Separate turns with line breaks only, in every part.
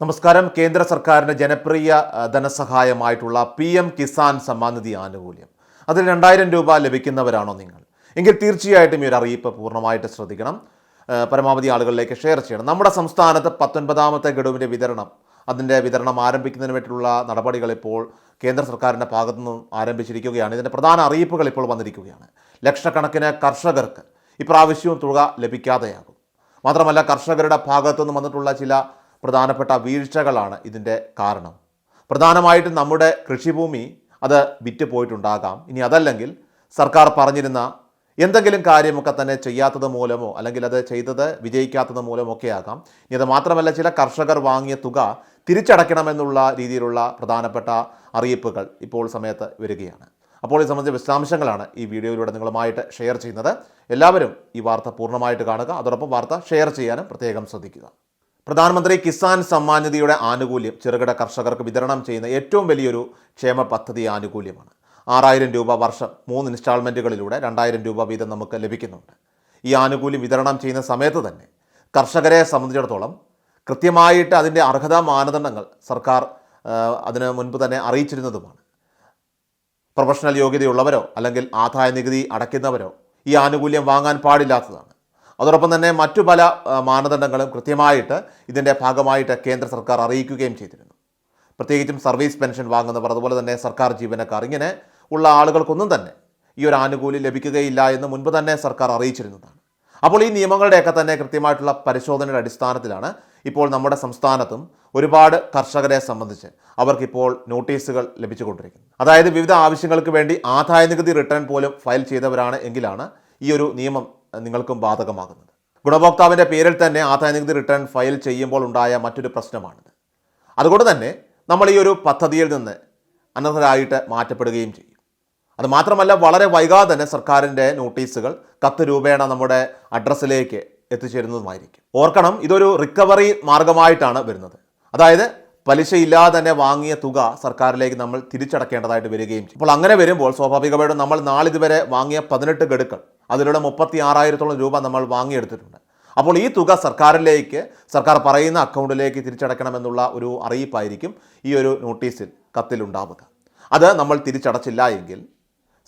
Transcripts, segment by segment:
നമസ്കാരം. കേന്ദ്ര സർക്കാരിന്റെ ജനപ്രിയ ധനസഹായമായിട്ടുള്ള പി എം കിസാൻ സമ്മാനിധി ആനുകൂല്യം. അതിൽ രണ്ടായിരം രൂപ ലഭിക്കുന്നവരാണോ നിങ്ങൾ? എങ്കിൽ തീർച്ചയായിട്ടും ഈ ഒരു അറിയിപ്പ് പൂർണമായിട്ട് ശ്രദ്ധിക്കണം. പരമാവധി ആളുകളിലേക്ക് ഷെയർ ചെയ്യണം. നമ്മുടെ സംസ്ഥാനത്ത് പത്തൊൻപതാമത്തെ ഗഡുവിന്റെ വിതരണം അതിന്റെ വിതരണം ആരംഭിക്കുന്നതിന് വേണ്ടിയിട്ടുള്ള നടപടികൾ ഇപ്പോൾ കേന്ദ്ര സർക്കാരിന്റെ ഭാഗത്തു നിന്നും ആരംഭിച്ചിരിക്കുകയാണ്. ഇതിന്റെ പ്രധാന അറിയിപ്പുകൾ ഇപ്പോൾ വന്നിരിക്കുകയാണ്. ലക്ഷക്കണക്കിന് കർഷകർക്ക് ഇപ്രാവശ്യവും തുക ലഭിക്കാതെയാകും. മാത്രമല്ല കർഷകരുടെ ഭാഗത്തു നിന്ന് വന്നിട്ടുള്ള ചില പ്രധാനപ്പെട്ട വീഴ്ചകളാണ് ഇതിന്റെ കാരണം. പ്രധാനമായിട്ടും നമ്മുടെ കൃഷിഭൂമി അത് വിറ്റ് പോയിട്ടുണ്ടാകാം ഇനി അതല്ലെങ്കിൽ സർക്കാർ പറഞ്ഞിരുന്ന എന്തെങ്കിലും കാര്യമൊക്കെ തന്നെ ചെയ്യാത്തത് മൂലമോ അല്ലെങ്കിൽ അത് ചെയ്തത് വിജയിക്കാത്തത് മൂലമോ ഒക്കെ ആകാം. ഇനി അത് മാത്രമല്ല ചില കർഷകർ വാങ്ങിയ തുക തിരിച്ചടയ്ക്കണമെന്നുള്ള രീതിയിലുള്ള പ്രധാനപ്പെട്ട അറിയിപ്പുകൾ ഇപ്പോൾ സമയത്ത് വരികയാണ്. അപ്പോൾ ഈ സംബന്ധിച്ച വിശദാംശങ്ങളാണ് ഈ വീഡിയോയിലൂടെ നിങ്ങളുമായിട്ട് ഷെയർ ചെയ്യുന്നത്. എല്ലാവരും ഈ വാർത്ത പൂർണമായിട്ട് കാണുക. അതോടൊപ്പം വാർത്ത ഷെയർ ചെയ്യാനും പ്രത്യേകം ശ്രദ്ധിക്കുക. പ്രധാനമന്ത്രി കിസാൻ സമ്മാൻ നിധിയുടെ ആനുകൂല്യം ചെറുകിട കർഷകർക്ക് വിതരണം ചെയ്യുന്ന ഏറ്റവും വലിയൊരു ക്ഷേമ പദ്ധതി ആനുകൂല്യമാണ്. ആറായിരം രൂപ വർഷം മൂന്ന് ഇൻസ്റ്റാൾമെന്റുകളിലൂടെ രണ്ടായിരം രൂപ വീതം നമുക്ക് ലഭിക്കുന്നുണ്ട്. ഈ ആനുകൂല്യം വിതരണം ചെയ്യുന്ന സമയത്ത് തന്നെ കർഷകരെ സംബന്ധിച്ചിടത്തോളം കൃത്യമായിട്ട് അതിന്റെ അർഹതാ മാനദണ്ഡങ്ങൾ സർക്കാർ അതിന് മുൻപ് തന്നെ അറിയിച്ചിരുന്നതുമാണ്. പ്രൊഫഷണൽ യോഗ്യതയുള്ളവരോ അല്ലെങ്കിൽ ആദായ നികുതി അടയ്ക്കുന്നവരോ ഈ ആനുകൂല്യം വാങ്ങാൻ പാടില്ലാത്തതാണ്. അതോടൊപ്പം തന്നെ മറ്റു പല മാനദണ്ഡങ്ങളും കൃത്യമായിട്ട് ഇതിന്റെ ഭാഗമായിട്ട് കേന്ദ്ര സർക്കാർ അറിയിക്കുകയും ചെയ്തിരുന്നു. പ്രത്യേകിച്ചും സർവീസ് പെൻഷൻ വാങ്ങുന്നവർ അതുപോലെ തന്നെ സർക്കാർ ജീവനക്കാർ ഇങ്ങനെ ഉള്ള ആളുകൾക്കൊന്നും തന്നെ ഈ ഒരു ആനുകൂല്യം ലഭിക്കുകയില്ല എന്ന് മുൻപ് തന്നെ സർക്കാർ അറിയിച്ചിരുന്നതാണ്. അപ്പോൾ ഈ നിയമങ്ങളുടെയൊക്കെ തന്നെ കൃത്യമായിട്ടുള്ള പരിശോധനയുടെ അടിസ്ഥാനത്തിലാണ് ഇപ്പോൾ നമ്മുടെ സംസ്ഥാനത്തും ഒരുപാട് കർഷകരെ സംബന്ധിച്ച് അവർക്കിപ്പോൾ നോട്ടീസുകൾ ലഭിച്ചുകൊണ്ടിരിക്കുന്നത്. അതായത് വിവിധ ആവശ്യങ്ങൾക്ക് വേണ്ടി ആദായ നികുതി റിട്ടേൺ പോലും ഫയൽ ചെയ്തവരാണ് എങ്കിലാണ് ഈ ഒരു നിയമം നിങ്ങൾക്കും ബാധകമാകുന്നത്. ഗുണഭോക്താവിന്റെ പേരിൽ തന്നെ ആദായ നികുതി റിട്ടേൺ ഫയൽ ചെയ്യുമ്പോൾ ഉണ്ടായ മറ്റൊരു പ്രശ്നമാണിത്. അതുകൊണ്ട് തന്നെ നമ്മൾ ഈ ഒരു പദ്ധതിയിൽ നിന്ന് അനർഹരായിട്ട് മാറ്റപ്പെടുകയും ചെയ്യും. അത് മാത്രമല്ല വളരെ വൈകാതെ തന്നെ സർക്കാരിന്റെ നോട്ടീസുകൾ കത്ത് രൂപേണ നമ്മുടെ അഡ്രസ്സിലേക്ക് എത്തിച്ചേരുന്നതുമായിരിക്കും. ഓർക്കണം ഇതൊരു റിക്കവറി മാർഗമായിട്ടാണ് വരുന്നത്. അതായത് പലിശയില്ലാതെ തന്നെ വാങ്ങിയ തുക സർക്കാരിലേക്ക് നമ്മൾ തിരിച്ചടക്കേണ്ടതായിട്ട് വരികയും ചെയ്യും. അപ്പോൾ അങ്ങനെ വരുമ്പോൾ സ്വാഭാവികമായിട്ടും നമ്മൾ നാളിതുവരെ വാങ്ങിയ പതിനെട്ട് ഗഡുക്കൾ അതിലൂടെ മുപ്പത്തി ആറായിരത്തോളം രൂപ നമ്മൾ വാങ്ങിയെടുത്തിട്ടുണ്ട്. അപ്പോൾ ഈ തുക സർക്കാരിലേക്ക് സർക്കാർ പറയുന്ന അക്കൗണ്ടിലേക്ക് തിരിച്ചടയ്ക്കണമെന്നുള്ള ഒരു അറിയിപ്പായിരിക്കും ഈ ഒരു നോട്ടീസിൽ കത്തിലുണ്ടാവുക. അത് നമ്മൾ തിരിച്ചടച്ചില്ല എങ്കിൽ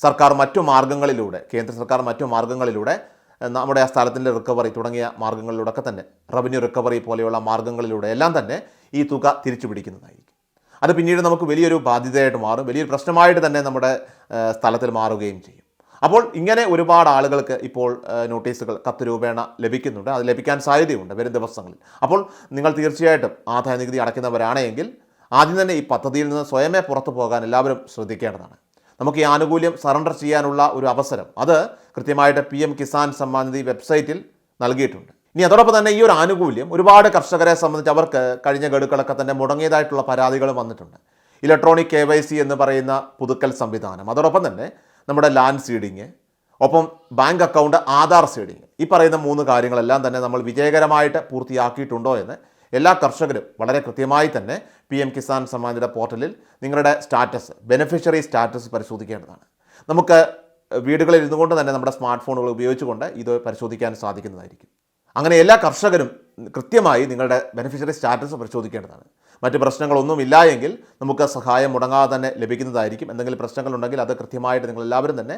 സർക്കാർ മറ്റു മാർഗങ്ങളിലൂടെ കേന്ദ്ര സർക്കാർ മറ്റു മാർഗങ്ങളിലൂടെ നമ്മുടെ ആ സ്ഥലത്തിന്റെ റിക്കവറി തുടങ്ങിയ മാർഗങ്ങളിലൂടെ ഒക്കെ തന്നെ റവന്യൂ റിക്കവറി പോലെയുള്ള മാർഗങ്ങളിലൂടെ എല്ലാം തന്നെ ഈ തുക തിരിച്ചു പിടിക്കുന്നതായിരിക്കും അത് പിന്നീട് നമുക്ക് വലിയൊരു ബാധ്യതയായിട്ട് മാറും വലിയൊരു പ്രശ്നമായിട്ട് തന്നെ നമ്മുടെ സ്ഥലത്തിൽ മാറുകയും ചെയ്യും. അപ്പോൾ ഇങ്ങനെ ഒരുപാട് ആളുകൾക്ക് ഇപ്പോൾ നോട്ടീസുകൾ കത്ത് രൂപേണ ലഭിക്കുന്നുണ്ട്. അത് ലഭിക്കാൻ സാധ്യതയുണ്ട് വരും ദിവസങ്ങളിൽ. അപ്പോൾ നിങ്ങൾ തീർച്ചയായിട്ടും ആദായ നികുതി അടയ്ക്കുന്നവരാണെങ്കിൽ ആദ്യം തന്നെ ഈ പദ്ധതിയിൽ നിന്ന് സ്വയമേ പുറത്തു പോകാൻ എല്ലാവരും ശ്രദ്ധിക്കേണ്ടതാണ്. നമുക്ക് ഈ ആനുകൂല്യം സറണ്ടർ ചെയ്യാനുള്ള ഒരു അവസരം അത് കൃത്യമായിട്ട് പി എം കിസാൻ സമ്മാൻ നിധി വെബ്സൈറ്റിൽ നൽകിയിട്ടുണ്ട്. ഇനി അതോടൊപ്പം തന്നെ ഈ ഒരു ആനുകൂല്യം ഒരുപാട് കർഷകരെ സംബന്ധിച്ച് അവർക്ക് കഴിഞ്ഞ ഗഡുക്കളൊക്കെ തന്നെ മുടങ്ങിയതായിട്ടുള്ള പരാതികളും വന്നിട്ടുണ്ട്. ഇലക്ട്രോണിക് കെ വൈ സി എന്ന് പറയുന്ന പുതുക്കൽ സംവിധാനം. അതോടൊപ്പം തന്നെ നമ്മുടെ ലാൻഡ് സീഡിങ് ഒപ്പം ബാങ്ക് അക്കൗണ്ട് ആധാർ സീഡിങ്. ഈ പറയുന്ന മൂന്ന് കാര്യങ്ങളെല്ലാം തന്നെ നമ്മൾ വിജയകരമായിട്ട് പൂർത്തിയാക്കിയിട്ടുണ്ടോ എന്ന് എല്ലാ കർഷകരും വളരെ കൃത്യമായി തന്നെ പി എം കിസാൻ സമ്മാനിയുടെ പോർട്ടലിൽ നിങ്ങളുടെ സ്റ്റാറ്റസ് ബെനിഫിഷ്യറി സ്റ്റാറ്റസ് പരിശോധിക്കേണ്ടതാണ്. നമുക്ക് വീടുകളിൽ ഇരുന്നുകൊണ്ട് തന്നെ നമ്മുടെ സ്മാർട്ട് ഫോണുകൾ ഉപയോഗിച്ചുകൊണ്ട് ഇത് പരിശോധിക്കാൻ സാധിക്കുന്നതായിരിക്കും. അങ്ങനെ എല്ലാ കർഷകരും കൃത്യമായി നിങ്ങളുടെ ബെനിഫിഷ്യറി സ്റ്റാറ്റസ് പരിശോധിക്കേണ്ടതാണ്. മറ്റ് പ്രശ്നങ്ങളൊന്നും ഇല്ല എങ്കിൽ നമുക്ക് സഹായം മുടങ്ങാതെ തന്നെ ലഭിക്കുന്നതായിരിക്കും. എന്തെങ്കിലും പ്രശ്നങ്ങളുണ്ടെങ്കിൽ അത് കൃത്യമായിട്ട് നിങ്ങൾ എല്ലാവരും തന്നെ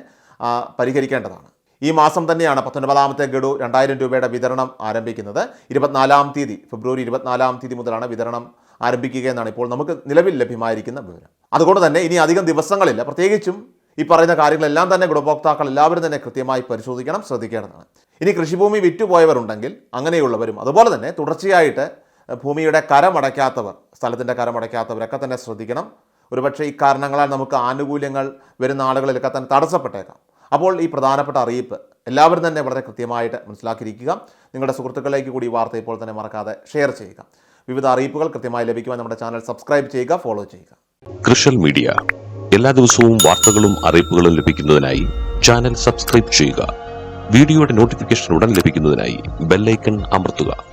പരിഹരിക്കേണ്ടതാണ്. ഈ മാസം തന്നെയാണ് പത്തൊൻപതാമത്തെ ഗഡു രണ്ടായിരം രൂപയുടെ വിതരണം ആരംഭിക്കുന്നത്. ഇരുപത്തിനാലാം തീയതി ഫെബ്രുവരി ഇരുപത്തിനാലാം തീയതി മുതലാണ് വിതരണം ആരംഭിക്കുക എന്നാണ് ഇപ്പോൾ നമുക്ക് നിലവിൽ ലഭ്യമായിരിക്കുന്ന വിവരം. അതുകൊണ്ട് തന്നെ ഇനി അധികം ദിവസങ്ങളില്ല. പ്രത്യേകിച്ചും ഈ പറയുന്ന കാര്യങ്ങളെല്ലാം തന്നെ ഗുണഭോക്താക്കൾ എല്ലാവരും തന്നെ കൃത്യമായി പരിശോധിക്കണം ശ്രദ്ധിക്കേണ്ടതാണ്. ഇനി കൃഷിഭൂമി വിറ്റുപോയവരുണ്ടെങ്കിൽ അങ്ങനെയുള്ളവരും അതുപോലെ തന്നെ തുടർച്ചയായിട്ട് ഭൂമിയുടെ കരമടയ്ക്കാത്തവർ സ്ഥലത്തിന്റെ കരമടയ്ക്കാത്തവരൊക്കെ തന്നെ ശ്രദ്ധിക്കണം. ഒരുപക്ഷെ ഈ കാരണങ്ങളാൽ നമുക്ക് ആനുകൂല്യങ്ങൾ വരുന്ന ആളുകളിലൊക്കെ തന്നെ തടസ്സപ്പെട്ടേക്കാം. അപ്പോൾ ഈ പ്രധാനപ്പെട്ട അറിയിപ്പ് എല്ലാവരും തന്നെ വളരെ കൃത്യമായിട്ട് മനസ്സിലാക്കിയിരിക്കുക. നിങ്ങളുടെ സുഹൃത്തുക്കളിലേക്ക് കൂടി വാർത്ത ഇപ്പോൾ തന്നെ മറക്കാതെ ഷെയർ ചെയ്യുക. വിവിധ അറിയിപ്പുകൾ കൃത്യമായി ലഭിക്കുവാൻ നമ്മുടെ ചാനൽ സബ്സ്ക്രൈബ് ചെയ്യുക ഫോളോ ചെയ്യുക.
കൃഷൽ മീഡിയ എല്ലാ ദിവസവും വാർത്തകളും അറിയിപ്പുകളും ലഭിക്കുന്നതിനായി ചാനൽ സബ്സ്ക്രൈബ് ചെയ്യുക. വീഡിയോയുടെ നോട്ടിഫിക്കേഷൻ ഉടൻ ലഭിക്കുന്നതിനായി ബെല്ലൈക്കൺ അമർത്തുക.